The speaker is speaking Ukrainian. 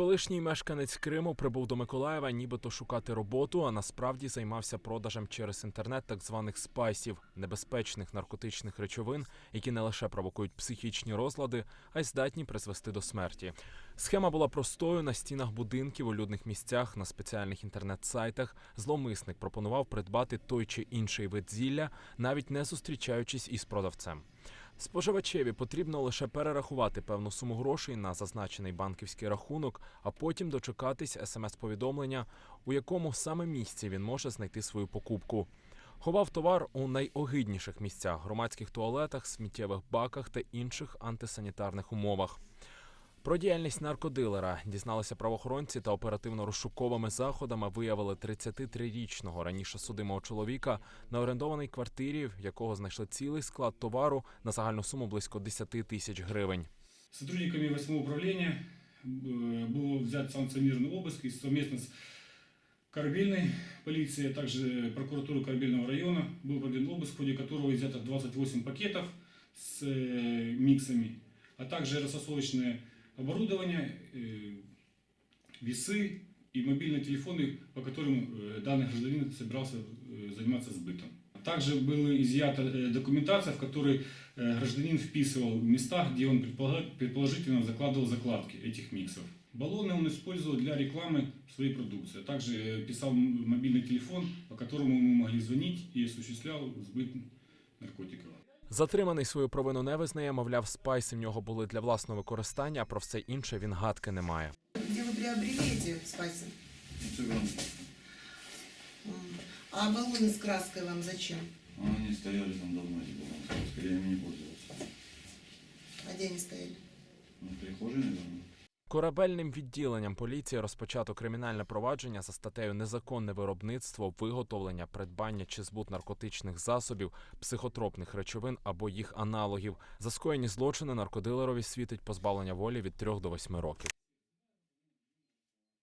Колишній мешканець Криму прибув до Миколаєва, нібито шукати роботу, а насправді займався продажем через інтернет так званих спайсів, небезпечних наркотичних речовин, які не лише провокують психічні розлади, а й здатні призвести до смерті. Схема була простою на стінах будинків у людних місцях на спеціальних інтернет-сайтах. Зловмисник пропонував придбати той чи інший вид зілля, навіть не зустрічаючись із продавцем. Споживачеві потрібно лише перерахувати певну суму грошей на зазначений банківський рахунок, а потім дочекатись смс-повідомлення, у якому саме місці він може знайти свою покупку. Ховав товар у найогидніших місцях громадських туалетах, сміттєвих баках та інших антисанітарних умовах. Про діяльність наркодилера дізналися правоохоронці та оперативно-розшуковими заходами виявили 33-річного раніше судимого чоловіка на орендованій квартирі, в якого знайшли цілий склад товару на загальну суму близько 10 тисяч гривень. Сотрудниками 8 управления э, был взят санкционированный обыск и совместно с корабельной полицией, а также прокуратурой корабельного района был проведен обыск, в ходе которого изъято 28 пакетов с э, миксами, а также рассосовочное оборудование, э, весы и мобильные телефоны, по которым э, данный гражданин собирался э, заниматься сбытом. Также была изъята э, документация, в которой э, гражданин вписывал места, где он предполага- предположительно закладывал закладки этих миксов. Баллоны он использовал для рекламы своей продукции. а Также э, писал м- мобильный телефон, по которому мы могли звонить и осуществлял сбыт наркотиков. Затриманий свою провину не визнає, мовляв, спайси в нього були для власного використання, а про все інше він гадки не має. Где вы приобрели эти спайсы? Цыган. М. А баллоны с краской вам зачем? А Они стояли там давно, эти баллонки. Скорее ими не пользовался. А где они стояли? Ну, в прихожей, наверное. Корабельним відділенням поліції розпочато кримінальне провадження за статтею незаконне виробництво, виготовлення, придбання чи збут наркотичних засобів, психотропних речовин або їх аналогів. За скоєні злочини наркодилерові світить позбавлення волі від 3 до 8 років.